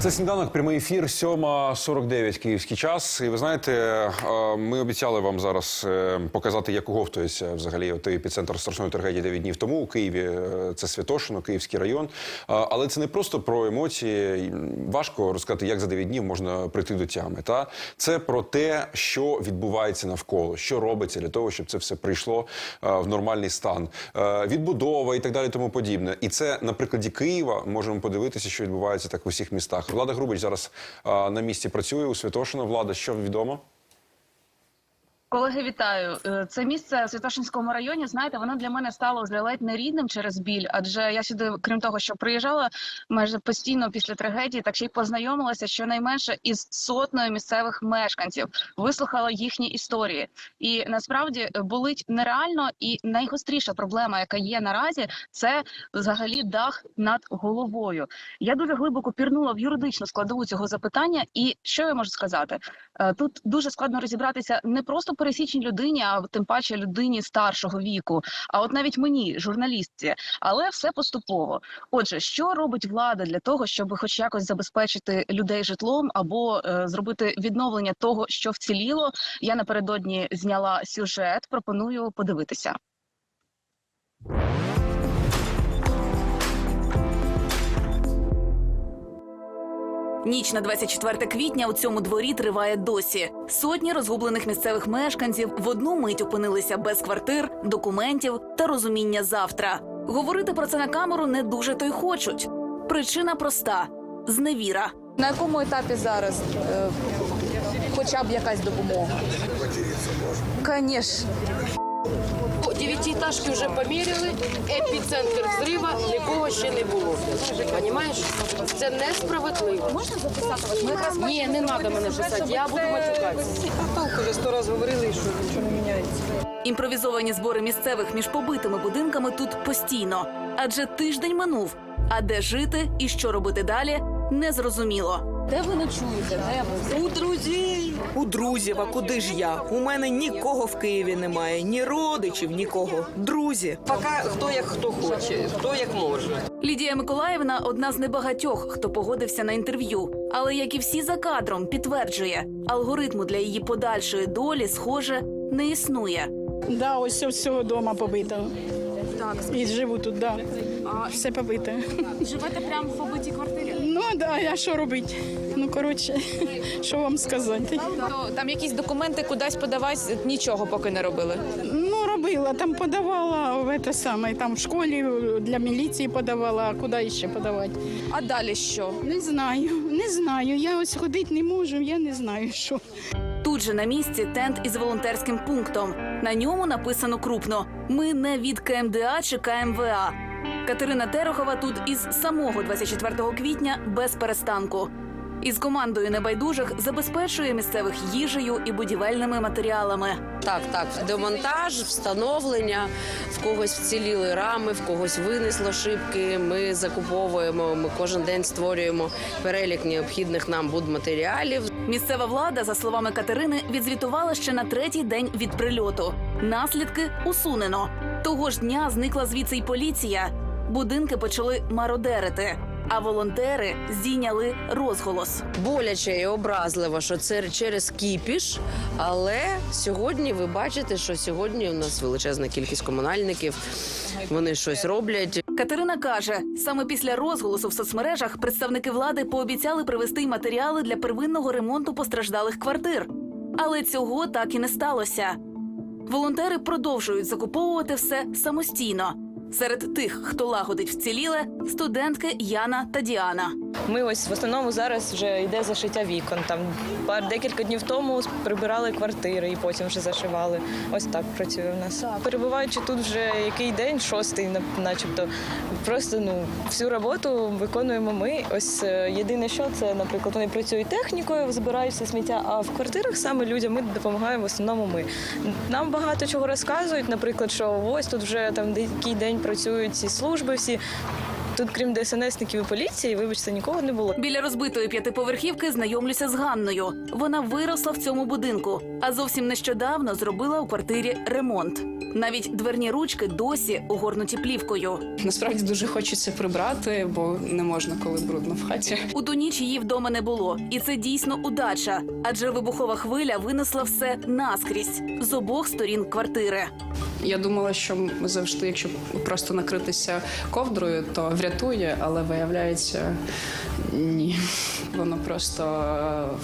Це сніданок, прямий ефір, 7.49 київський час. І ви знаєте, е, ми обіцяли вам зараз е, показати, як оговтується взагалі той епіцентр страшної трагедії 9 днів тому у Києві. Е, Це Святошино, Київський район. Але це не просто про емоції. Важко розказати, як за 9 днів можна прийти до тями. Та це про те, що відбувається навколо, що робиться для того, щоб це все прийшло в нормальний стан, відбудова і так далі, тому подібне. І це на прикладі Києва можемо подивитися, що відбувається так в усіх містах. Влада Грубич зараз на місці працює у Святошино. Влада, що відомо? Колеги, вітаю. Е, Це місце в Святошинському районі. Знаєте, воно для мене стало вже ледь не рідним через біль. Адже я сюди, крім того, що приїжджала майже постійно після трагедії, так ще й познайомилася щонайменше із сотнею місцевих мешканців, вислухала їхні історії. І насправді е, болить нереально. І найгостріша проблема, яка є наразі, це взагалі дах над головою. Я дуже глибоко пірнула в юридичну складову цього запитання. І що я можу сказати? Е, Тут дуже складно розібратися не просто пересічній людині, а тим паче людині старшого віку, а от навіть мені, журналістці, але все поступово. Отже, що робить влада для того, щоб хоч якось забезпечити людей житлом або е, зробити відновлення того, що вціліло? Я напередодні зняла сюжет. Пропоную подивитися. Ніч на 24 квітня у цьому дворі триває досі. Сотні розгублених місцевих мешканців в одну мить опинилися без квартир, документів та розуміння завтра. Говорити про це на камеру не дуже то й хочуть. Причина проста зневіра. На якому етапі зараз е, хоча б якась допомога? Звісно. Дев'ятиэтажки вже поміряли, епіцентр взрива нікого ще не було. Понімаєш? Це несправедливо. Можна записати вас? Ні, не треба мене писати, я буду матюкатися. Вже сто разів говорили, що нічого не міняється. Імпровізовані збори місцевих між побитими будинками тут постійно, адже тиждень минув. А де жити і що робити далі, незрозуміло. Де ви ночуєте? Де ви? У друзів. У друзів, а куди ж я? У мене нікого в Києві немає, ні родичів, нікого. Друзі. Поки хто як хто хоче, хто як може. Лідія Миколаївна одна з небагатьох, хто погодився на інтерв'ю. Але як і всі за кадром, підтверджує, алгоритму для її подальшої долі, схоже, не існує. Да, ось з цього дома побито. Так. І живу тут, да. Все побите. Живете прямо в побитій квартирі? Ну да, а що робити? Ну коротше, що вам сказати? То там якісь документи кудись подавати, нічого поки не робили. Ну, робила, там подавала в те саме, там в школі для міліції подавала, а куди ще подавати? А далі що? Не знаю, не знаю. Я ось ходити не можу, я не знаю, що. Тут же на місці тент із волонтерським пунктом. На ньому написано крупно: Ми не від КМДА чи КМВА. Катерина Терехова тут із самого 24 квітня без перестанку. Із командою небайдужих забезпечує місцевих їжею і будівельними матеріалами. Так, так, демонтаж, встановлення, в когось вціліли рами, в когось винесло шибки. Ми закуповуємо, ми кожен день створюємо перелік необхідних нам будматеріалів. Місцева влада, за словами Катерини, відзвітувала ще на третій день від прильоту. Наслідки усунено. Того ж дня зникла звідси й поліція. Будинки почали мародерити, а волонтери здійняли розголос. Боляче і образливо, що це через кіпіш. Але сьогодні ви бачите, що сьогодні у нас величезна кількість комунальників. Вони щось роблять. Катерина каже, саме після розголосу в соцмережах представники влади пообіцяли привезти матеріали для первинного ремонту постраждалих квартир. Але цього так і не сталося. Волонтери продовжують закуповувати все самостійно. Серед тих, хто лагодить вціліле, студентки Яна та Діана. Ми ось в основному зараз вже йде зашиття вікон. Там пар декілька днів тому прибирали квартири і потім вже зашивали. Ось так працює в нас. Перебуваючи тут вже який день, шостий, на- начебто. Просто ну всю роботу виконуємо ми. Ось е, єдине, що це, наприклад, вони працюють технікою, збирають все сміття. А в квартирах саме людям ми допомагаємо в основному ми. Нам багато чого розказують, наприклад, що ось тут вже там який день працюють ці служби всі. Тут, крім ДСНСників і поліції, вибачте, нікого не було. Біля розбитої п'ятиповерхівки знайомлюся з Ганною. Вона виросла в цьому будинку, а зовсім нещодавно зробила у квартирі ремонт. Навіть дверні ручки досі огорнуті плівкою. Насправді дуже хочеться прибрати, бо не можна, коли брудно в хаті. У ту ніч її вдома не було, і це дійсно удача, адже вибухова хвиля винесла все наскрізь з обох сторін квартири. Я думала, що завжди, якщо просто накритися ковдрою, то врятує, але виявляється ні. Воно просто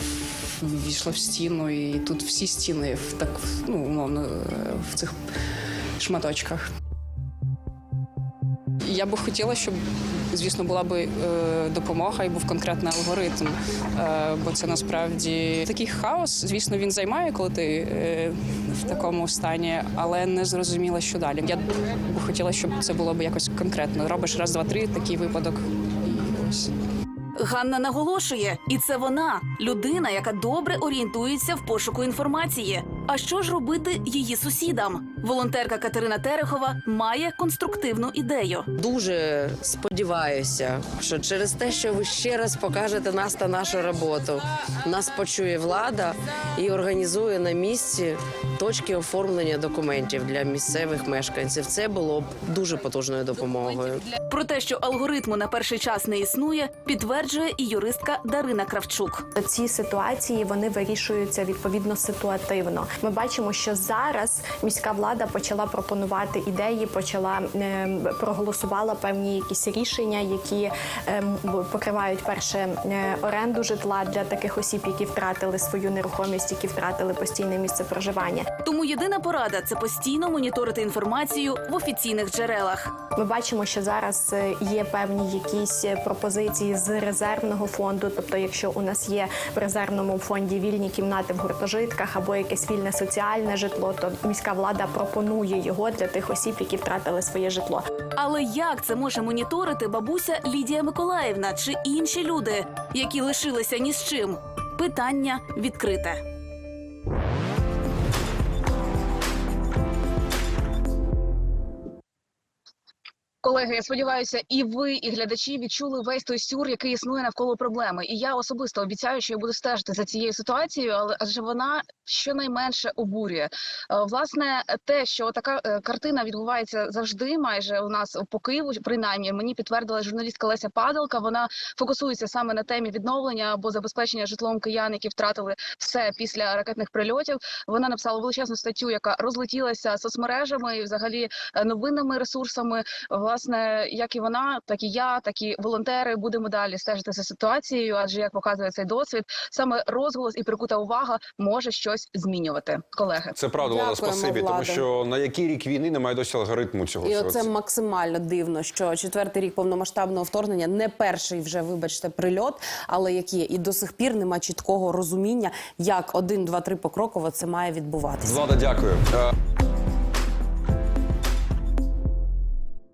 війшло в стіну, і тут всі стіни в так ну умовно в цих шматочках. Я би хотіла, щоб, звісно, була би е, допомога і був конкретний алгоритм. Е, бо це насправді такий хаос. Звісно, він займає, коли ти е, в такому стані, але не зрозуміла, що далі. Я би хотіла, щоб це було б якось конкретно. Робиш раз, два, три, такий випадок. І ось. Ганна наголошує, і це вона людина, яка добре орієнтується в пошуку інформації. А що ж робити її сусідам? Волонтерка Катерина Терехова має конструктивну ідею. Дуже сподіваюся, що через те, що ви ще раз покажете нас та нашу роботу, нас почує влада і організує на місці точки оформлення документів для місцевих мешканців. Це було б дуже потужною допомогою. Про те, що алгоритму на перший час не існує, підтверджує і юристка Дарина Кравчук. Ці ситуації вони вирішуються відповідно ситуативно. Ми бачимо, що зараз міська влада почала пропонувати ідеї, почала е, проголосувала певні якісь рішення, які е, покривають перше е, оренду житла для таких осіб, які втратили свою нерухомість, які втратили постійне місце проживання. Тому єдина порада це постійно моніторити інформацію в офіційних джерелах. Ми бачимо, що зараз е, є певні якісь е, пропозиції з резервного фонду. Тобто, якщо у нас є в резервному фонді вільні кімнати в гуртожитках або якесь вільне соціальне житло, то міська влада пропонує його для тих осіб, які втратили своє житло. Але як це може моніторити бабуся Лідія Миколаївна чи інші люди, які лишилися ні з чим? Питання відкрите. Колеги, я сподіваюся, і ви, і глядачі відчули весь той сюр, який існує навколо проблеми. І я особисто обіцяю, що я буду стежити за цією ситуацією, але адже вона щонайменше обурює. Е, Власне, те, що така е, картина відбувається завжди, майже у нас по Києву, принаймні, мені підтвердила журналістка Леся Падалка. Вона фокусується саме на темі відновлення або забезпечення житлом киян, які втратили все після ракетних прильотів. Вона написала величезну статтю, яка розлетілася соцмережами і взагалі е, новинними ресурсами. Власне, як і вона, так і я, так і волонтери будемо далі стежити за ситуацією, адже як показує цей досвід, саме розголос і прикута увага може щось змінювати. Колеги, Це правда, Дякуємо, спасибі, тому що на який рік війни немає досі алгоритму цього І. Це- максимально дивно, що четвертий рік повномасштабного вторгнення не перший вже, вибачте, прильот, але як є, і до сих пір нема чіткого розуміння, як один, два, три покроково це має відбуватися. Влада, дякую. Е,